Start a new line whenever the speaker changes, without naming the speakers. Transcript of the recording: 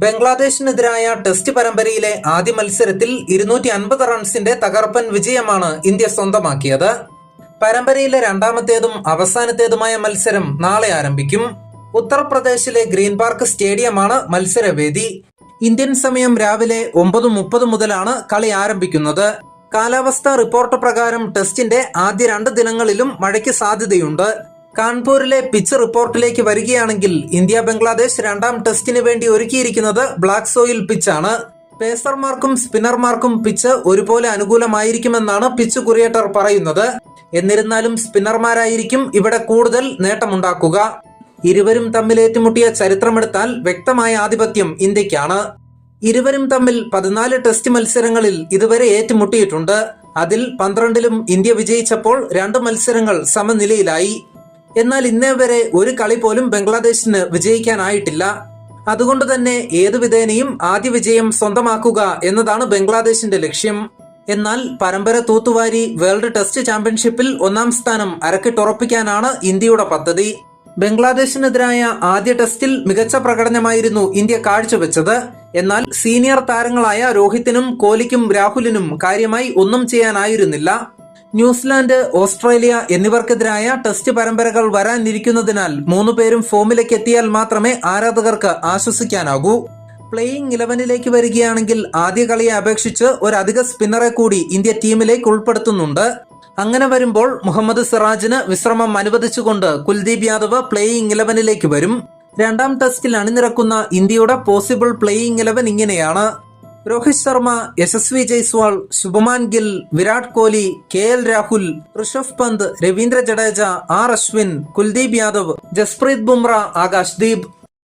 ബംഗ്ലാദേശിനെതിരായ test പരമ്പരയിലെ ആദ്യ മത്സരത്തിൽ ഇരുന്നൂറ്റി അൻപത് റൺസിന്റെ തകർപ്പൻ വിജയമാണ് ഇന്ത്യ സ്വന്തമാക്കിയത്. പരമ്പരയിലെ രണ്ടാമത്തേതും അവസാനത്തേതുമായ മത്സരം നാളെ ആരംഭിക്കും. ഉത്തർപ്രദേശിലെ ഗ്രീൻ പാർക്ക് സ്റ്റേഡിയമാണ് മത്സരവേദി. ഇന്ത്യൻ സമയം രാവിലെ ഒമ്പത് മുപ്പത് മുതലാണ് കളി ആരംഭിക്കുന്നത്. കാലാവസ്ഥാ റിപ്പോർട്ട് പ്രകാരം ടെസ്റ്റിന്റെ ആദ്യ രണ്ട് ദിനങ്ങളിലും മഴയ്ക്ക് സാധ്യതയുണ്ട്. കാൺപൂരിലെ പിച്ച് റിപ്പോർട്ടിലേക്ക് വരികയാണെങ്കിൽ ഇന്ത്യ ബംഗ്ലാദേശ് രണ്ടാം ടെസ്റ്റിന് വേണ്ടി ഒരുക്കിയിരിക്കുന്നത് ബ്ലാക്ക് സോയിൽ പിച്ചാണ്. പേസർമാർക്കും സ്പിന്നർമാർക്കും പിച്ച് ഒരുപോലെ അനുകൂലമായിരിക്കുമെന്നാണ് പിച്ച് കുറിയേറ്റർ പറയുന്നത്. എന്നിരുന്നാലും സ്പിന്നർമാരായിരിക്കും ഇവിടെ കൂടുതൽ നേട്ടമുണ്ടാക്കുക. ഇരുവരും തമ്മിൽ ഏറ്റുമുട്ടിയ ചരിത്രമെടുത്താൽ വ്യക്തമായ ആധിപത്യം ഇന്ത്യക്കാണ്. ഇരുവരും തമ്മിൽ പതിനാല് ടെസ്റ്റ് മത്സരങ്ങളിൽ ഇതുവരെ ഏറ്റുമുട്ടിയിട്ടുണ്ട്. അതിൽ പന്ത്രണ്ടിലും ഇന്ത്യ വിജയിച്ചപ്പോൾ രണ്ട് മത്സരങ്ങൾ സമനിലയിലായി. എന്നാൽ ഇന്നേ വരെ ഒരു കളി പോലും ബംഗ്ലാദേശിന് വിജയിക്കാനായിട്ടില്ല. അതുകൊണ്ട് തന്നെ ഏതു വിധേനയും ആദ്യ വിജയം സ്വന്തമാക്കുക എന്നതാണ് ബംഗ്ലാദേശിന്റെ ലക്ഷ്യം. എന്നാൽ പരമ്പര തൂത്തുവാരി വേൾഡ് ടെസ്റ്റ് ചാമ്പ്യൻഷിപ്പിൽ ഒന്നാം സ്ഥാനം അരക്കിട്ടുറപ്പിക്കാനാണ് ഇന്ത്യയുടെ പദ്ധതി. ബംഗ്ലാദേശിനെതിരായ ആദ്യ ടെസ്റ്റിൽ മികച്ച പ്രകടനമായിരുന്നു ഇന്ത്യ കാഴ്ചവെച്ചത്. എന്നാൽ സീനിയർ താരങ്ങളായ രോഹിത്തിനും കോഹ്ലിക്കും രാഹുലിനും കാര്യമായി ഒന്നും ചെയ്യാനായിരുന്നില്ല. ന്യൂസിലാൻഡ് ഓസ്ട്രേലിയ എന്നിവർക്കെതിരായ ടെസ്റ്റ് പരമ്പരകൾ വരാനിരിക്കുന്നതിനാൽ മൂന്നു പേരും ഫോമിലേക്ക് എത്തിയാൽ മാത്രമേ ആരാധകർക്ക് ആശ്വസിക്കാനാകൂ. പ്ലേയിങ് ഇലവനിലേക്ക് വരികയാണെങ്കിൽ ആദ്യ കളിയെ അപേക്ഷിച്ച് അധിക സ്പിന്നറെ കൂടി ഇന്ത്യ ടീമിലേക്ക് ഉൾപ്പെടുത്തുന്നുണ്ട്. അങ്ങനെ വരുമ്പോൾ മുഹമ്മദ് സിറാജിന് വിശ്രമം അനുവദിച്ചുകൊണ്ട് കുൽദീപ് യാദവ് പ്ലേയിങ് ഇലവനിലേക്ക് വരും. രണ്ടാം ടെസ്റ്റിൽ അണിനിരക്കുന്ന ഇന്ത്യയുടെ പോസിബിൾ പ്ലേയിങ് ഇലവൻ ഇങ്ങനെയാണ്. Rohit Sharma Yashasvi Jaiswal Shubman Gill Virat Kohli K L Rahul Rishabh Pant Ravindra Jadeja R Ashwin Kuldeep Yadav Jasprit Bumrah Akash Deep